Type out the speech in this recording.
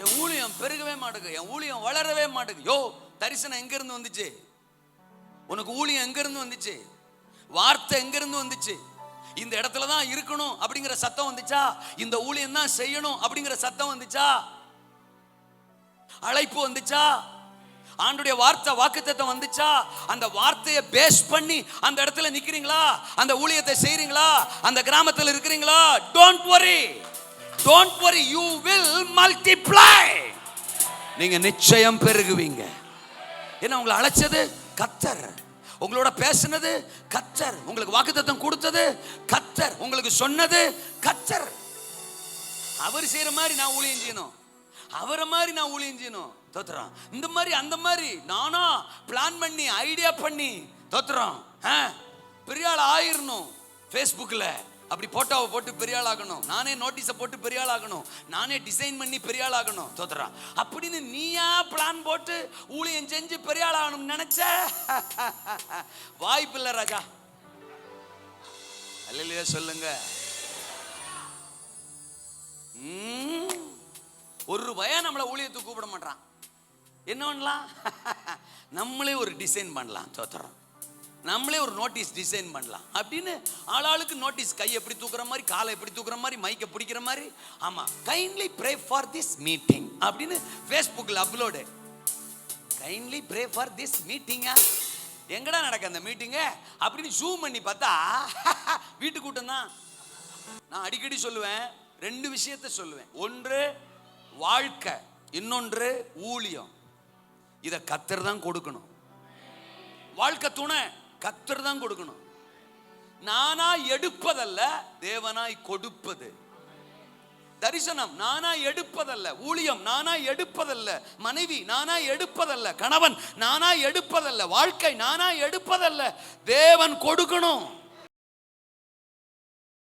என் ஊழியம் பெருகவே மாட்டேங்குது என் ஊழியம் வளரவே மாட்டேங்குது யோ தரிசனம் எங்கேருந்து வந்துச்சு? உனக்கு ஊழியம் எங்கேருந்து வந்துச்சு? வார்த்தை எங்கேருந்து வந்துச்சு? இந்த இடத்துல தான் இருக்கணும் அப்படிங்கிற சத்தம் வந்துச்சா? இந்த ஊழியம் தான் செய்யணும் அப்படிங்கிற சத்தம் வந்துச்சா? அழைப்பு வந்துச்சா? ஆண்டுடைய வார்த்தை வாக்குத்தத்தை வந்துச்சா? அந்த வார்த்தையை பேஸ் பண்ணி அந்த இடத்துல நிக்கிறீங்களா? அந்த ஊழியத்தை செய்றீங்களா? அந்த கிராமத்தில் இருக்கிறீங்களா? Don't worry don't worry you will multiply நீங்க நிச்சயம் பெருகுவீங்க. என்ன உங்களை அழைச்சது? கத்தர். உங்களோட பேசினது? கத்தர். உங்களுக்கு வாக்குத்தத்தம் கொடுத்தது? கத்தர். உங்களுக்கு சொன்னது? கத்தர். அவர் செய்யற மாதிரி நான் ஊழியம் செய்யணும். அவரை மாதிரி நான் ஊழியம் செய்யணும். தோத்துறோம். இந்த மாதிரி அந்த மாதிரி. நானா பிளான் பண்ணி ஐடியா பண்ணி தோத்துறோம். ஆ, பெரிய ஆள் ஆயிரணும். ஃபேஸ்புக்கில் அப்படி போட்டோவை போட்டு பெரிய ஆள் ஆகணும் நானே நோட்டீஸை போட்டு பெரிய ஆள் ஆகணும் நானே டிசைன் பண்ணி பெரிய ஆள் ஆகணும் தோத்துறான் அப்படின்னு நீயா பிளான் போட்டு ஊழியம் செஞ்சு பெரிய ஆள் ஆகணும்னு நினைச்ச வாய்ப்பில்லை ராஜா. அல்லையா சொல்லுங்க. ஒரு ரூபாயா நம்மளை ஊழியத்துக்கு கூப்பிட மாட்டான் என்ன பண்ணலாம்? நம்மளே ஒரு டிசைன் பண்ணலாம். தோத்துறோம். நம்மளே ஒரு நோட்டீஸ் டிசைன் பண்ணலாம். அப்படின்னு ஆளாளுக்கு நோட்டீஸ் கை எப்படி தூக்குற மாதிரி காலை எப்படி தூக்குற மாதிரி மைக்கை பிடிக்கிற மாதிரி. ஆமா kindly pray for this meeting அப்படின்னு ஃபேஸ்புக்கில் upload kindly pray for this மீட்டிங்கா எங்கடா நடக்க அந்த மீட்டிங்கு அப்படின்னு ஜூம் பண்ணி பார்த்தா வீட்டு கூட்டம் தான். நான் அடிக்கடி சொல்லுவேன் ரெண்டு விஷயத்தை சொல்லுவேன். ஒன்று வாழ்க்கை. இன்னொன்று ஊழியம். இதை கத்தர் தான் கொடுக்கணும். வாழ்க்கை துணை. கத்தர் தான் கொடுக்கணும். நானா எடுப்பதல்ல தேவனாய் கொடுப்பது. தரிசனம் நானா எடுப்பதல்ல. ஊழியம் நானா எடுப்பதல்ல. மனைவி நானா எடுப்பதல்ல. கணவன் நானா எடுப்பதல்ல. வாழ்க்கை நானா எடுப்பதல்ல. தேவன் கொடுக்கணும்.